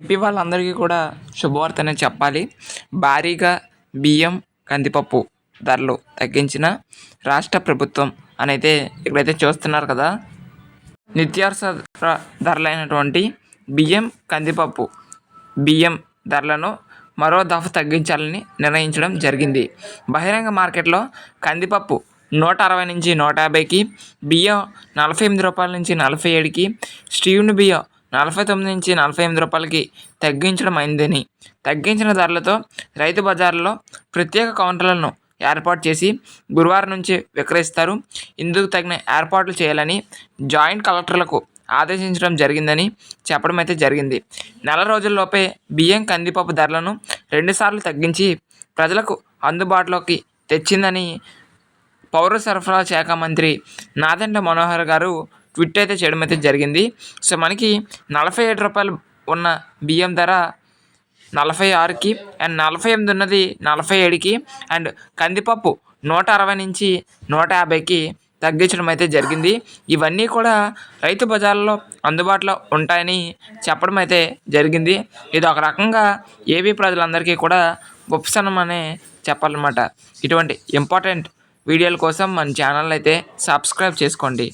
AP వాళ్ళందరికీ కూడా శుభవార్తనే చెప్పాలి. భారీగా బియ్యం కందిపప్పు ధరలు తగ్గించిన రాష్ట్ర ప్రభుత్వం అని అయితే ఇక్కడైతే చూస్తున్నారు కదా. నిత్యావసర ధరలైనటువంటి బియ్యం కందిపప్పు బియ్యం ధరలను మరో దఫ తగ్గించాలని నిర్ణయించడం జరిగింది. బహిరంగ మార్కెట్లో కందిపప్పు నూట అరవై నుంచి నూట యాభైకి బియ్యం నలభై ఎనిమిది రూపాయల నుంచి నలభై ఏడుకి స్టీవ్డ్ బియ్యం నలభై తొమ్మిది నుంచి నలభై ఎనిమిది రూపాయలకి తగ్గించడం అయిందని. తగ్గించిన ధరలతో రైతు బజార్లో ప్రత్యేక కౌంటర్లను ఏర్పాటు చేసి గురువారం నుంచి విక్రయిస్తారు. ఇందుకు తగిన ఏర్పాట్లు చేయాలని జాయింట్ కలెక్టర్లకు ఆదేశించడం జరిగిందని చెప్పడం అయితే జరిగింది. నెల రోజుల్లోపే బియ్యం కందిపప్పు ధరలను రెండుసార్లు తగ్గించి ప్రజలకు అందుబాటులోకి తెచ్చిందని పౌర సరఫరా శాఖ మంత్రి నాదెండ మనోహర్ గారు ట్వీట్ అయితే చేయడం అయితే జరిగింది. సో మనకి నలభై ఏడు రూపాయలు ఉన్న బియ్యం ధర నలభై ఆరుకి అండ్ నలభై ఎనిమిది ఉన్నది నలభై ఏడుకి అండ్ కందిపప్పు నూట అరవై నుంచి నూట యాభైకి తగ్గించడం అయితే జరిగింది. ఇవన్నీ కూడా రైతు బజార్లో అందుబాటులో ఉంటాయని చెప్పడం అయితే జరిగింది. ఇది ఒక రకంగా ఏపీ ప్రజలందరికీ కూడా ఉపశనం అనే చెప్పాలన్నమాట. ఇటువంటి ఇంపార్టెంట్ వీడియోల కోసం మన ఛానల్ అయితే సబ్స్క్రైబ్ చేసుకోండి.